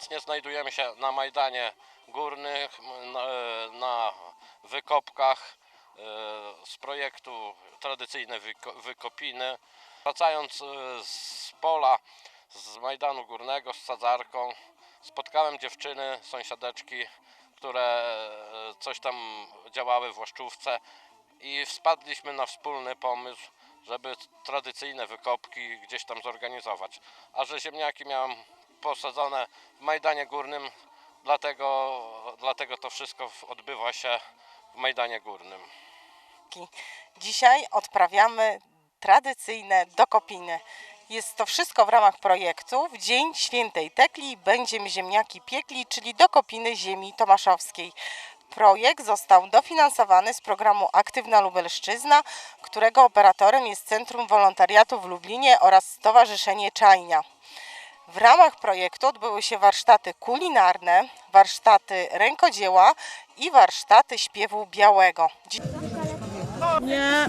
Obecnie znajdujemy się na Majdanie Górnych, na, na wykopkach e, z projektu Tradycyjne wyko, Wykopiny. Wracając e, z pola z Majdanu Górnego z sadzarką spotkałem dziewczyny, sąsiadeczki, które e, coś tam działały w Łaszczówce i wpadliśmy na wspólny pomysł, żeby tradycyjne wykopki gdzieś tam zorganizować. A że ziemniaki miałem posadzone w Majdanie Górnym, dlatego, dlatego to wszystko odbywa się w Majdanie Górnym. Dzisiaj odprawiamy tradycyjne dokopiny. Jest to wszystko w ramach projektu. W Dzień Świętej Tekli będziemy ziemniaki piekli, czyli dokopiny ziemi tomaszowskiej. Projekt został dofinansowany z programu Aktywna Lubelszczyzna, którego operatorem jest Centrum Wolontariatu w Lublinie oraz Stowarzyszenie Czajnia. W ramach projektu odbyły się warsztaty kulinarne, warsztaty rękodzieła i warsztaty śpiewu białego. Nie.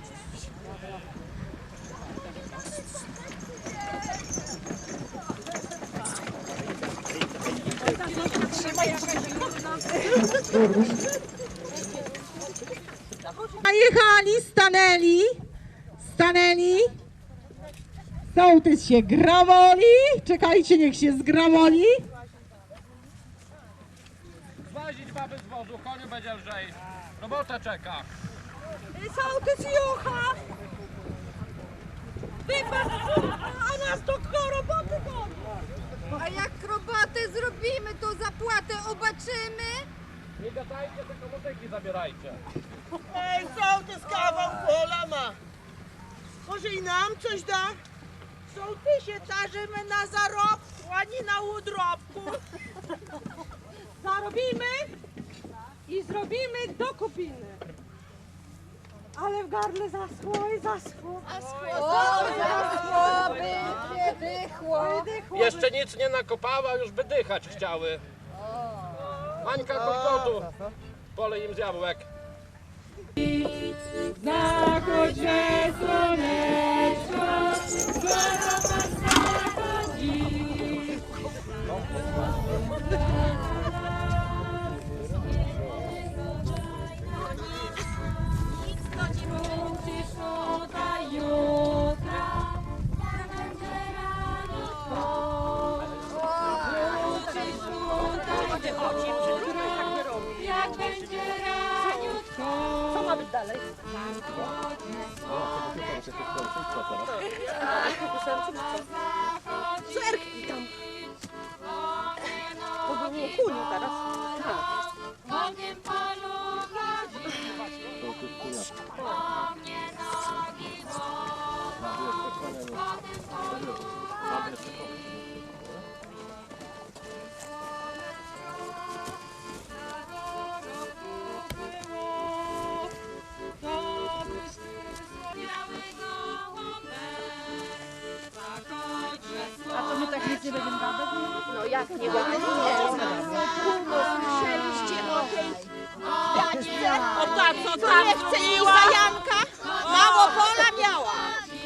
jechali, stanęli, stanęli. Sołtys się gramoli. Czekajcie, niech się zgramoli. Zwazić baby z wozu, koniu będzie lżej. Robota czeka. Sołtys jucha. A nas to kto roboty A jak robotę zrobimy, to zapłatę obaczymy. Nie gadajcie, tylko muzyki zabierajcie. Ej, sołtys kawał pola ma. Może i nam coś da? Sołtysie, tarzymy na zarobku, a nie na udrobku. Zarobimy i zrobimy dokupiny. Ale w gardle zaschło i zaschło. O, zasło, by wydychło. Jeszcze nic nie nakopała, już by dychać chciały. Mańka kokotu. Polej im z jabłek. Słoneczko, zachodzi. Dalej? Zerknij tam. By było kuniu teraz. No jak nie będę Słyszeliście o tej? O ta, co tam zajanka? Mało pola miała.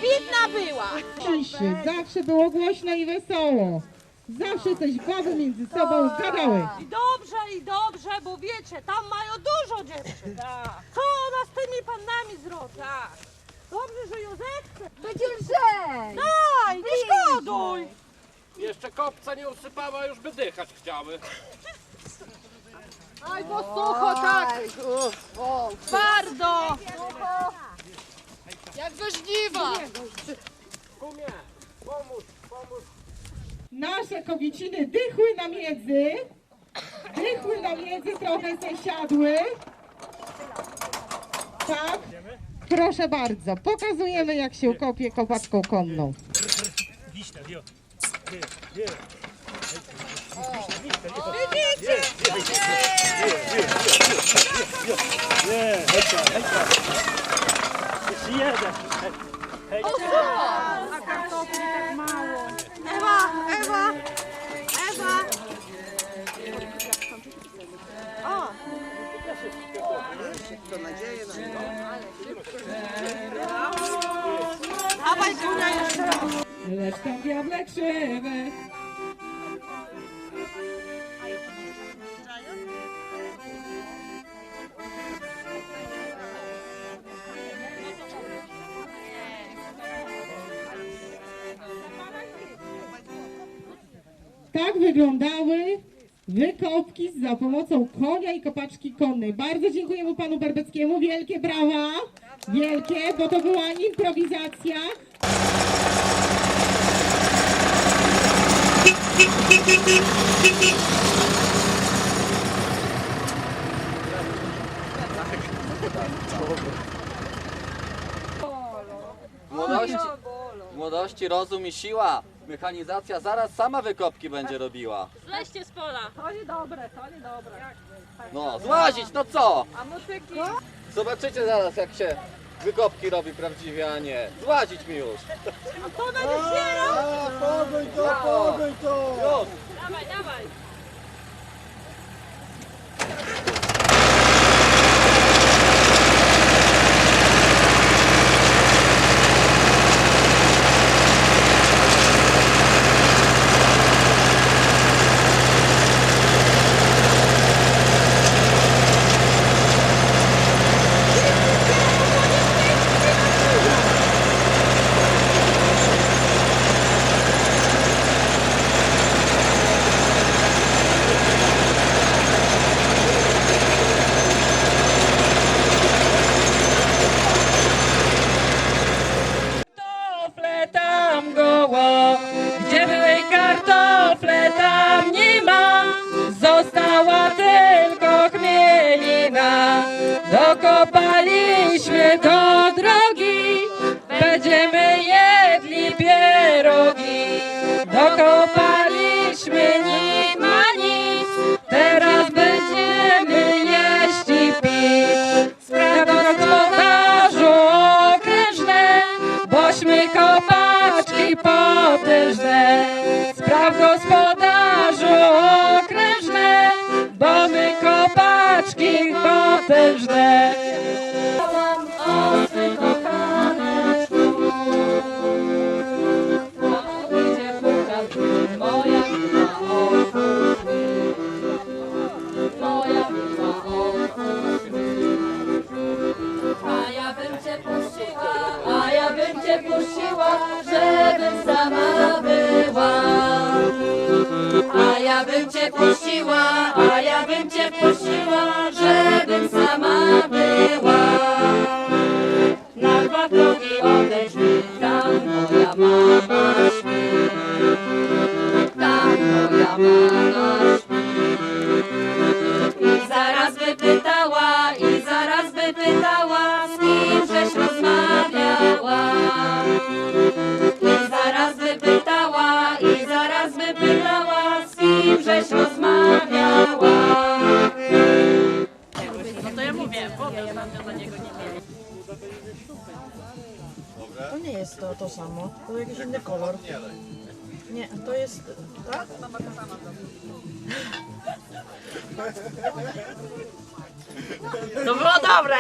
Widna była. ciszy, zawsze było głośno i wesoło. Zawsze coś baby między sobą gadały. I dobrze, i dobrze, bo wiecie, tam mają dużo dziewczyn. Co ona z tymi pannami zrobi? Dobrze, że ją zechce. Będzie lżej. Daj, nie szkoduj. Jeszcze kopca nie usypała, już by dychać chciały. Aj, bo sucho tak. Twardo. Jak do żniwa. Kumie, pomóż, pomóż. Nasze kobieciny dychły na miedzy. Dychły na miedzy, trochę se siadły. Tak? Proszę bardzo, pokazujemy jak się kopie kopaczką konną. A kartofli tak mało. Ewa, Ewa, Ewa. O! Szybko nadzieję na Dawaj, Gunia, jeszcze raz. Lecz tam diable krzywe. Tak wyglądały wykopki za pomocą konia i kopaczki konnej. Bardzo dziękujemy panu Berbeckiemu. Wielkie brawa. Wielkie, bo to była improwizacja. Młodości, młodości, rozum i siła. Mechanizacja zaraz sama wykopki będzie robiła. Zleźcie z pola. To niedobre, to niedobre. No, złazić, no co? A motyki? Zobaczycie zaraz jak się wykopki robi prawdziwie, a nie. Złazić mi już. To na dopiero. Pogoń to, pogoń to! Już! Dawaj, dawaj. Nie jest to, to samo. To jakiś inny kolor. Nie, to jest. Tak? To było dobre!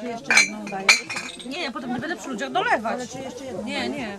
Czy jeszcze jedną daję? Nie, potem nie będę przy ludziach dolewać. Ale czy jeszcze jedną? Nie, nie.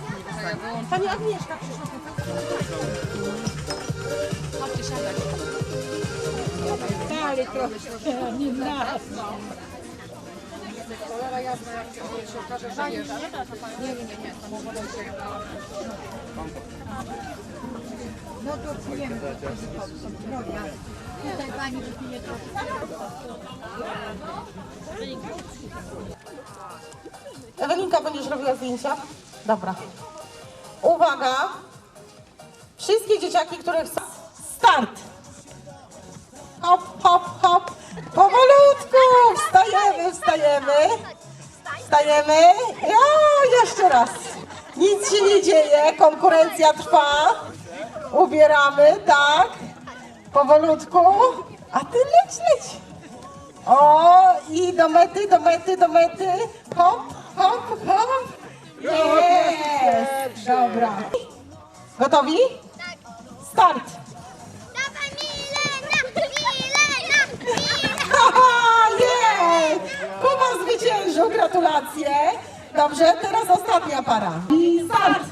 tam jeszcze chłopaki nie dostali. Pani Agnieszka przyszła. Dali trochę, nie nas. Ewelinka, będziesz robiła zdjęcia? Dobra. Uwaga! Wszystkie dzieciaki, które chcą... Start! Hop, hop, hop! Powolutku! Wstajemy, wstajemy! Wstajemy! O, jeszcze raz! Nic się nie dzieje, konkurencja trwa. Ubieramy, tak? Powolutku. A ty leć, leć! O, i do mety, do mety, do mety. Hop, hop, hop. Jest! Dobra. Gotowi? Start! Dawaj Milena! Milena! Haha, jest! Kuba zwyciężył, gratulacje. Dobrze, teraz ostatnia para. I start!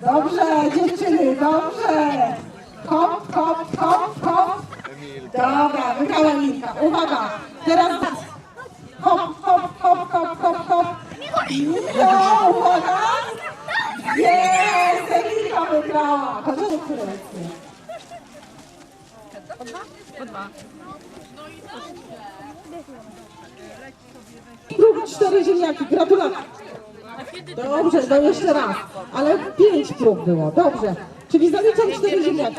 Dobrze, dziewczyny, dobrze. Hop, hop, hop, hop. Dobra, wygrała Milka. Uwaga, teraz start. Hop, hop, hop, hop, hop, hop. No, uwaga. Jest, Emilka wygrała. Chociaż konkurencję. Prób cztery ziemniaki, gratulacje. Dobrze, no jeszcze raz. Ale pięć prób było, dobrze. Czyli zaliczam cztery ziemniaki.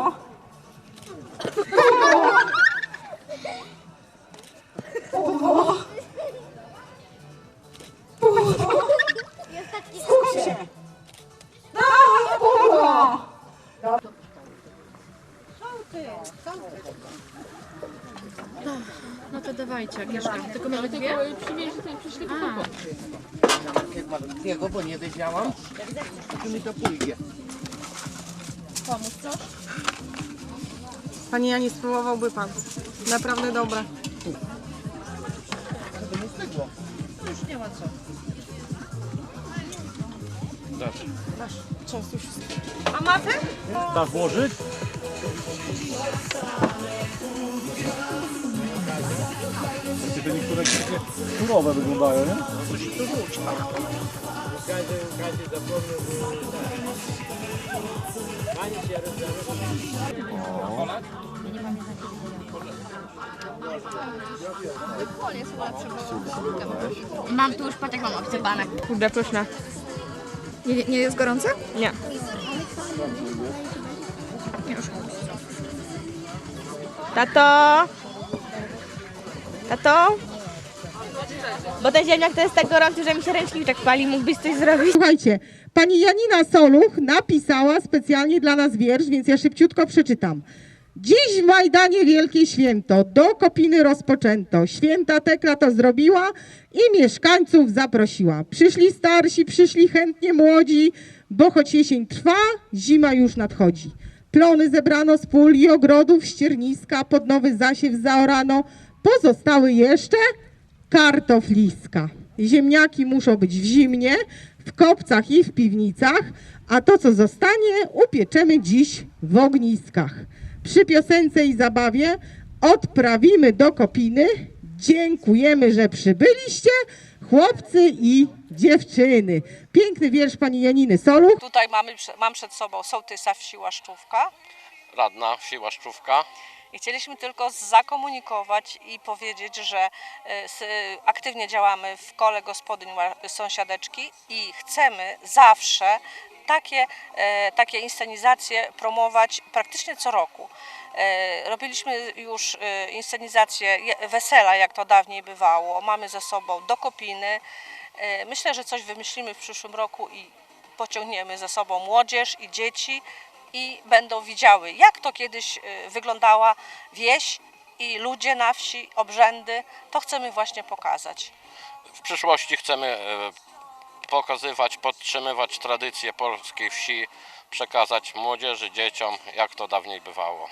No to dawajcie, Agnieszka. Tylko mamy dwie? Jego, bo nie wiedziałam. Czy mi to pójdzie. Panie Janie, spróbowałby pan. Naprawdę dobre. Tak włożyć? Wiecie, te niektóre takie surowe wyglądają, nie? Mam tu już patek, mam obsypanek. Kurde, pyszne. Nie, nie jest gorące? Nie. Tato! Tato? Bo ten ziemniak to jest tak gorący, że mi się ręczniczek pali. Mógłbyś coś zrobić? Słuchajcie, pani Janina Soluch napisała specjalnie dla nas wiersz, więc ja szybciutko przeczytam. Dziś w Majdanie wielkie święto, do Kopiny rozpoczęto. Święta Tekla to zrobiła i mieszkańców zaprosiła. Przyszli starsi, przyszli chętnie młodzi, bo choć jesień trwa, zima już nadchodzi. Plony zebrano z pól i ogrodów, ścierniska, pod nowy zasiew zaorano. Pozostały jeszcze kartofliska. Ziemniaki muszą być w zimnie, w kopcach i w piwnicach, a to, co zostanie, upieczemy dziś w ogniskach. Przy piosence i zabawie odprawimy do Kopiny. Dziękujemy, że przybyliście, chłopcy i dziewczyny. Piękny wiersz pani Janiny Soluch. Tutaj mamy, mam przed sobą sołtysa wsi Łaszczówka Radna wsi Łaszczówka. i chcieliśmy tylko zakomunikować i powiedzieć, że s- aktywnie działamy w kole gospodyń sąsiadeczki i chcemy zawsze takie, e, takie inscenizacje promować praktycznie co roku. E, Robiliśmy już e, inscenizację wesela, jak to dawniej bywało. Mamy ze sobą do Kopiny. E, Myślę, że coś wymyślimy w przyszłym roku i pociągniemy ze sobą młodzież i dzieci i będą widziały, jak to kiedyś wyglądała wieś i ludzie na wsi, obrzędy. To chcemy właśnie pokazać. W przyszłości chcemy pokazywać, podtrzymywać tradycje polskiej wsi, przekazać młodzieży, dzieciom, jak to dawniej bywało.